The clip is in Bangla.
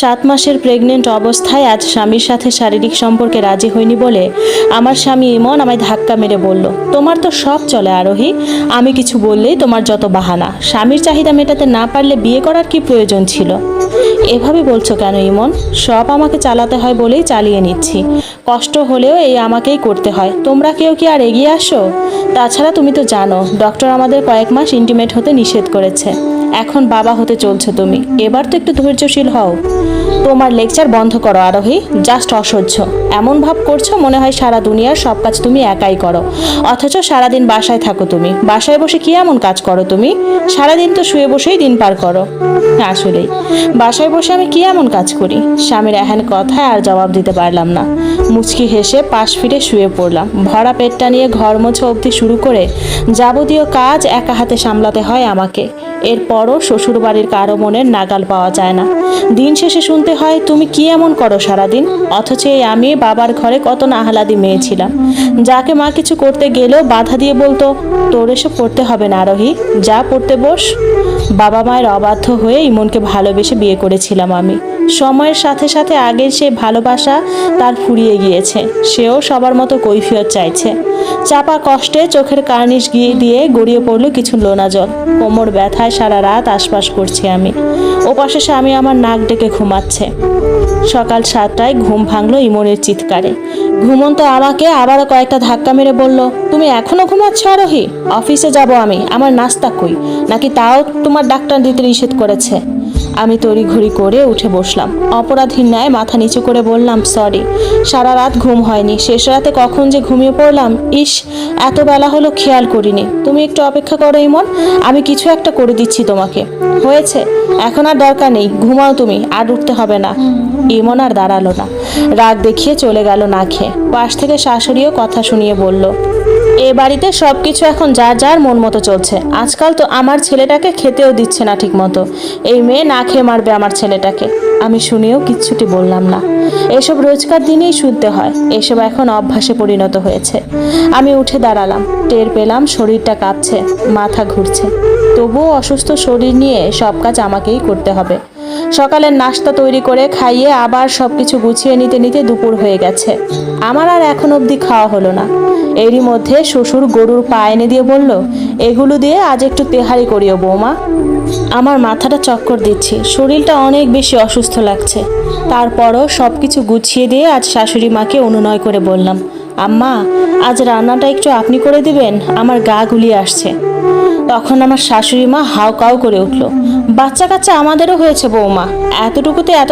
সাত মাসের প্রেগনেন্ট অবস্থায় আজ স্বামীর সাথে শারীরিক সম্পর্কে রাজি হয়নি বলে আমার স্বামী ইমন আমায় ধাক্কা মেরে বলল, তোমার তো সব চলে আরোহী। আমি কিছু বললেই তোমার যত বাহানা। স্বামীর চাহিদা মেটাতে না পারলে বিয়ে করার কি প্রয়োজন ছিল? এভাবে বলছো কেন ইমন? সব আমাকে চালাতে হয় বলেই চালিয়ে নিচ্ছি। কষ্ট হলেও এই আমাকেই করতে হয়। তোমরা কেউ কি আর এগিয়ে আসো? তাছাড়া তুমি তো জানো ডক্টর আমাদের কয়েক মাস ইন্টিমেট হতে নিষেধ করেছে। এখন বাবা হতে চলছে তুমি। এবার তো একটু ধৈর্যশীল হও। তোমার লেকচার বন্ধ করো, আরোহী। জাস্ট অসহ্য। এমন ভাব করছ মনে হয় সারা দুনিয়ার সব কাজ তুমি একাই করো। অথচ সারাদিন বাসায় থাকো তুমি। বাসায় বসে কি এমন কাজ করো তুমি? সারাদিন তো শুয়ে বসেই দিন পার করো। আসলেই। বাসায় বসে আমি কি এমন কাজ করি? স্বামীর এহেন কথায় আর জবাব দিতে পারলাম না। মুচকি হেসে পাশ ফিরে শুয়ে পড়লাম। ভরা পেটটা নিয়ে ঘর মোছা অবধি শুরু করে যাবতীয় কাজ একা হাতে সামলাতে হয় আমাকে। এরপরও শ্বশুরবাড়ির কারও মনের নাগাল পাওয়া যায় না। দিন শেষে শুনতে হয়, তুমি কি এমন করো সারাদিন? অথচ এই আমি বাবার ঘরে কত নাহালাদি মেয়ে ছিলাম যাকে মা কিছু করতে গেলেও বাধা দিয়ে বলতো, তোর এসব পড়তে হবে না আরোহী যা পড়তে বস। বাবা মায়ের অবাধ্য হয়ে ইমনকে ভালোবেসে বিয়ে করেছিলাম আমি। সময়ের সাথে সাথে আগের সেই ভালোবাসা তার ফুরিয়ে গিয়েছে। সেও সবার মতো কৈফিয়ত চাইছে। চাপা কষ্টে চোখের কার্নিশ গিয়ে দিয়ে গড়িয়ে পড়ল কিছু লোনা জল কোমর ব্যথায় সারা রাত আশপাশ করছি আমি। ওপাশে স্বামী আমার নাক ডেকে ঘুমাচ্ছে। সকাল সাতটায় ঘুম ভাঙলো ইমনের চিৎকারে। ঘুমন্ত আমাকে আবারও কয়েকটা ধাক্কা মেরে বলল, তুমি এখনও ঘুমাচ্ছ আরোহী? অফিসে যাব আমি, আমার নাস্তা কই? নাকি তাও তোমার ডাক্তার দিতে নিষেধ করেছে? আমি তড়িঘড়ি করে উঠে বসলাম। অপরাধীর ন্যায় মাথা নিচু করে বললাম, সরি, সারা রাত ঘুম হয়নি। শেষ রাতে কখন যে ঘুমিয়ে পড়লাম, ইস, এত বেলা হলো খেয়াল করিনি। তুমি একটু অপেক্ষা করো, ইমন। আমি কিছু একটা করে দিচ্ছি তোমাকে। হয়েছে, এখন আর দরকার নেই। ঘুমাও তুমি, আর উঠতে হবে না। ইমন আর দাঁড়াল না। রাগ দেখিয়ে চলে গেল না খেয়ে। পাশ থেকে শাশুড়িও কথা শুনিয়ে বলল এ বাড়িতে সব কিছু এখন যা যার মন মতো চলছে। আজকাল তো আমার ছেলেটাকে খেতেও দিচ্ছে না ঠিক মতো এই মেয়ে না খেয়ে মারবে আমার ছেলেটাকে। আমি শুনেও কিচ্ছুটি বললাম না। এসব রোজকার দিনেই শুনতে হয়। এসব এখন অভ্যাসে পরিণত হয়েছে। আমি উঠে দাঁড়ালাম। টের পেলাম শরীরটা কাঁপছে, মাথা ঘুরছে। তবুও অসুস্থ শরীর নিয়ে সব কাজ আমাকেই করতে হবে। সকালের নাস্তা তৈরি করে খাইয়ে আবার সব কিছু গুছিয়ে নিতে নিতে দুপুর হয়ে গেছে। আমার আর এখন অবধি খাওয়া হলো না। এরই মধ্যে শ্বশুর গরুর পা এনে দিয়ে বলল, এগুলো দিয়ে আজ একটু তেহারি করিও বৌমা। আমার মাথাটা চক্কর দিচ্ছে। শরীরটা অনেক বেশি অসুস্থ লাগছে। তারপরও সব কিছু গুছিয়ে দিয়ে আজ শাশুড়ি মাকে অনুনয় করে বললাম, আম্মা, আজ রান্নাটা একটু আপনি করে দিবেন, আমার গা গুলিয়ে আসছে। তখন আমার শাশুড়ি মা হাউ কাউ করে উঠল বাচ্চা কাচ্চা আমাদেরও হয়েছে বৌমা। এতটুকুতে এত